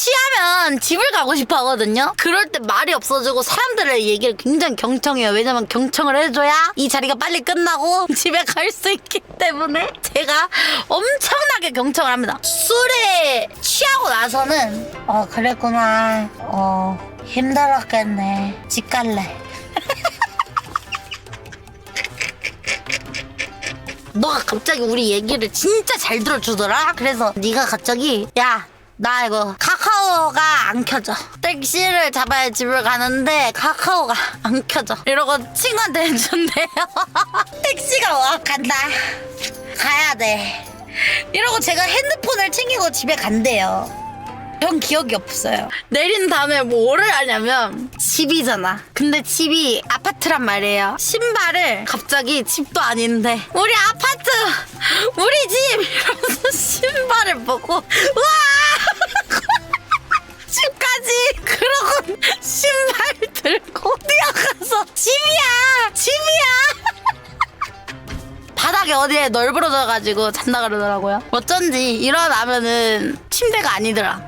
취하면 집을 가고 싶어 하거든요. 그럴 때 말이 없어지고 사람들의 얘기를 굉장히 경청해요. 왜냐면 경청을 해줘야 이 자리가 빨리 끝나고 집에 갈 수 있기 때문에 제가 엄청나게 경청을 합니다. 술에 취하고 나서는 어 그랬구나. 어 힘들었겠네. 집 갈래. 너가 갑자기 우리 얘기를 진짜 잘 들어주더라. 그래서 네가 갑자기 야. 나 이거 카카오가 안 켜져. 택시를 잡아야 집을 가는데 카카오가 안 켜져. 이러고 친구한테 해준대요. 택시가 와 간다. 가야 돼. 이러고 제가 핸드폰을 챙기고 집에 간대요. 전 기억이 없어요. 내린 다음에 뭐를 하냐면 집이잖아. 근데 집이 아파트란 말이에요. 신발을 갑자기 집도 아닌데 우리 아파트 우리 집 이러면서 신발을 보고 우와 들고 뛰어가서 집이야 집이야 바닥에 어디에 널브러져가지고 잔다 그러더라고요. 어쩐지 일어나면은 침대가 아니더라.